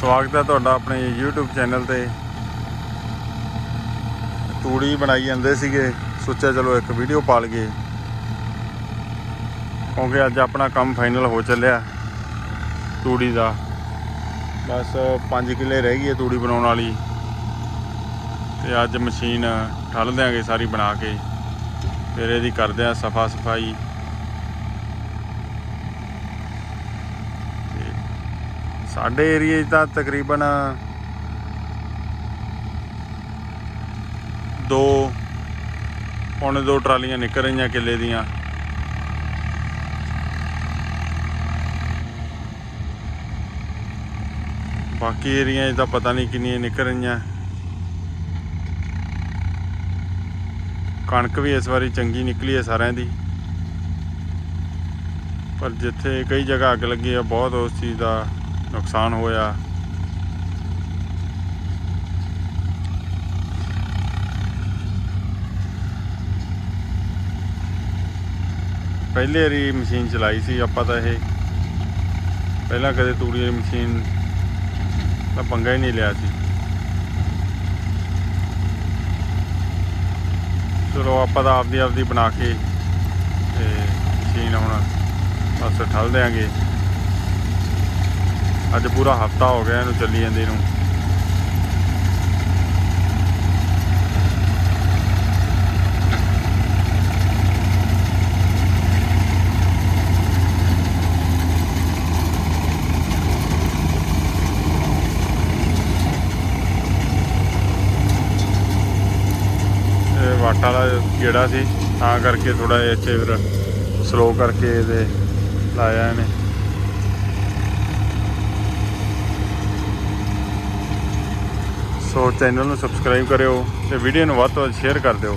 ਸਵਾਗਤ ਹੈ ਤੁਹਾਡਾ ਆਪਣੇ YouTube ਚੈਨਲ ਤੇ। ਤੂੜੀ ਬਣਾਈ ਜਾਂਦੇ ਸੀਗੇ, ਸੋਚਿਆ ਚਲੋ ਇੱਕ ਵੀਡੀਓ ਪਾ ਲਈਏ। ਕਿਉਂਕਿ ਅੱਜ ਆਪਣਾ ਕੰਮ ਫਾਈਨਲ ਹੋ ਚੱਲਿਆ, ਤੂੜੀ ਦਾ। ਬਸ 5 ਕਿੱਲੇ ਰਹਿ ਗਈ ਹੈ ਤੂੜੀ ਬਣਾਉਣ ਵਾਲੀ। ਤੇ ਅੱਜ ਮਸ਼ੀਨ ਠੱਲ ਦਿਆਂਗੇ ਸਾਰੀ ਬਣਾ ਕੇ। ਫਿਰ ਇਹਦੀ ਕਰਦੇ ਆ ਸਫਾ ਸਫ਼ਾਈ ਸਾਡੇ ਏਰੀਏ 'ਚ ਤਾਂ ਤਕਰੀਬਨ ਦੋ, ਪੌਣੇ ਦੋ ਟਰਾਲੀਆਂ ਨਿਕਲ ਰਹੀਆਂ ਕਿੱਲੇ ਦੀਆਂ। ਬਾਕੀ ਏਰੀਆ 'ਚ ਤਾਂ ਪਤਾ ਨਹੀਂ ਕਿੰਨੀਆਂ ਨਿਕਲ ਰਹੀਆਂ। ਕਣਕ ਵੀ ਇਸ ਵਾਰੀ ਚੰਗੀ ਨਿਕਲੀ ਹੈ ਸਾਰਿਆਂ ਦੀ। ਪਰ ਜਿੱਥੇ ਕਈ ਜਗ੍ਹਾ ਅੱਗ ਲੱਗੀ ਆ, ਬਹੁਤ ਉਸ ਚੀਜ਼ ਦਾ ਨੁਕਸਾਨ ਹੋਇਆ। ਪਹਿਲੇ ਵਾਰੀ ਮਸ਼ੀਨ ਚਲਾਈ ਸੀ ਆਪਾਂ ਤਾਂ ਇਹ। ਪਹਿਲਾਂ ਕਦੇ ਤੂੜੀ ਵਾਲੀ ਮਸ਼ੀਨ ਤਾਂ ਪੰਗਾ ਹੀ ਨਹੀਂ ਲਿਆ ਸੀ। ਚਲੋ ਆਪਾਂ ਤਾਂ ਆਪਦੀ ਆਪਦੀ ਬਣਾ ਕੇ ਤੇ ਮਸ਼ੀਨ ਹੁਣ ਬਸ ਠੱਲ ਦਿਆਂਗੇ। ਅੱਜ ਪੂਰਾ ਹਫਤਾ ਹੋ ਗਿਆ ਇਹਨੂੰ ਚੱਲੀ ਜਾਂਦੇ ਨੂੰ। ਇਹ ਵਾਟਾ ਦਾ ਜਿਹੜਾ ਸੀ, ਤਾਂ ਕਰਕੇ ਥੋੜਾ ਜਿਹਾ ਇੱਥੇ ਫਿਰ ਸਲੋ ਕਰਕੇ ਇਹਦੇ ਲਾਇਆ ਇਹਨੇ। ਸੋ ਚੈਨਲ ਨੂੰ ਸਬਸਕ੍ਰਾਈਬ ਕਰਿਓ ਤੇ ਵੀਡੀਓ ਨੂੰ ਵੱਧ ਤੋਂ ਵੱਧ ਸ਼ੇਅਰ ਕਰ ਦਿਓ।